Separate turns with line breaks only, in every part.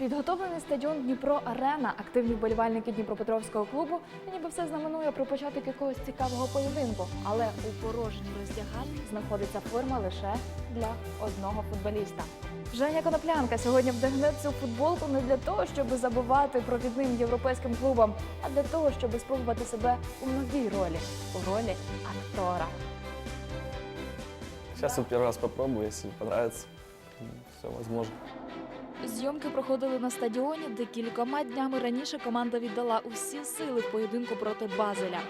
Підготовлений стадіон Дніпро Арена, активні вболівальники Дніпропетровського клубу, ніби все знаменує про початок якогось цікавого поєдинку. Але у порожній роздягальні знаходиться форма лише для одного футболіста. Женя Коноплянка сьогодні вдягне цю футболку не для того, щоб забувати провідним європейським клубам, а для того, щоб спробувати себе у новій ролі у ролі актора.
Сейчас вот первый раз попробую, если понравится, все возможно.
Зйомки проходили на стадіоні, де кількома днями раніше команда віддала усі сили в поєдинку проти Базеля.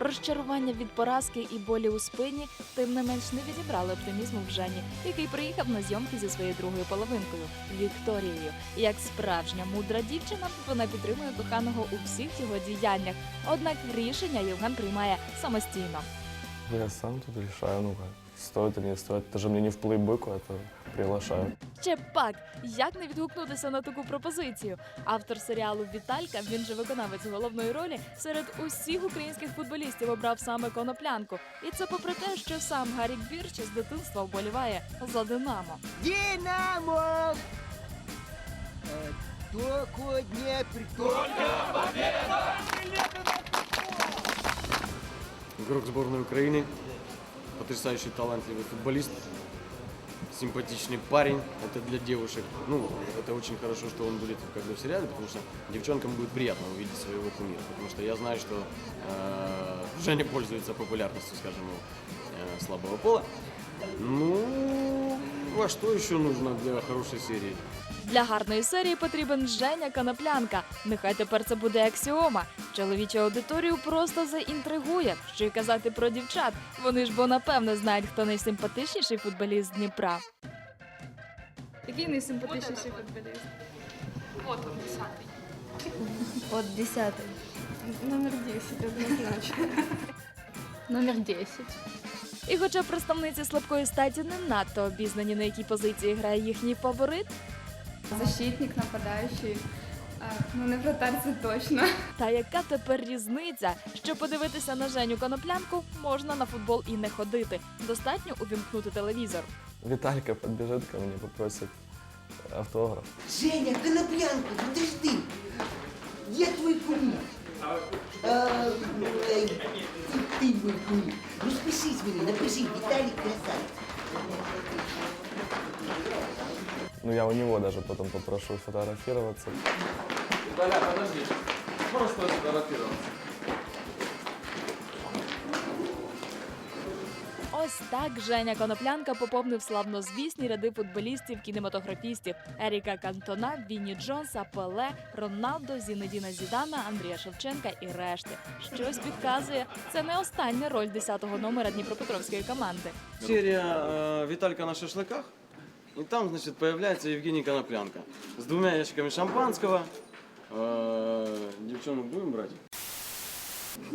Розчарування від поразки і болі у спині тим не менш не відібрали оптимізму в Жені, який приїхав на зйомки зі своєю другою половинкою Вікторією. Як справжня мудра дівчина, вона підтримує коханого у всіх його діяннях. Однак рішення Євген приймає самостійно.
Я сам тут рішаю, ну стоит или не стоит. Это же мне не в плейбеку, это приглашаю.
Ще пак, як не відгукнутися на таку пропозицію? Автор серіалу Віталька, він же виконавець головної ролі, серед усіх українських футболістів обрав саме коноплянку. І це попри те, що сам Гарік Бірч з дитинства вболіває за Динамо.
Динамо! Э, Только Днепр, только
Игрок сборной Украины, потрясающий талантливый футболист, симпатичный парень, это для девушек. Ну, это очень хорошо, что он будет как бы в сериале, потому что девчонкам будет приятно увидеть своего кумира, потому что я знаю, что э, Женя пользуется популярностью, скажем, у э, слабого пола. Ну, а что еще нужно для хорошей серии?
Для гарної серії потрібен Женя Коноплянка. Нехай тепер це буде аксіома. Чоловічу аудиторію просто заінтригує. Що й казати про дівчат. Вони ж бо напевне знають, хто найсимпатичніший футболіст Дніпра.
Який найсимпатичніший футболіст?
От 10.
Номер 10, однозначно. Номер 10.
І хоча представниці слабкої статі не надто обізнані, на якій позиції грає їхній фаворит,
Защитник, нападаючий. Ну, не вратар, це точно.
та яка тепер різниця? Щоб подивитися на Женю Коноплянку, можна на футбол і не ходити. Достатньо увімкнути телевізор.
Виталька подбежит ко мне, попросит автограф.
Женя, Коноплянка, подожди! Я твой кумир. Ты мой кумир. Ну спешись меня, напиши, Виталий красавец.
Ну, я у него даже потом попрошу фотографироваться.
Виталя, подожди. Можешь тоже сфотографироваться?
Ось так Женя Коноплянка поповнив славнозвісні ряди футболістів, кінематографістів Еріка Кантона, Вінні Джонса, Пеле, Роналдо, Зінедіна Зідана, Андрія Шевченка і решти. Щось підказує, це не остання роль 10-го номера Дніпропетровської команди.
Серия э, «Виталька на шашлыках». И там, значит, появляется Евгений Коноплянка с двумя ящиками шампанского. Э, девчонок будем брать?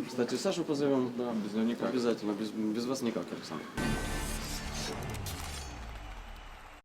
Кстати, Сашу позовем. Да, без никак. Обязательно, без, без вас никак, Александр.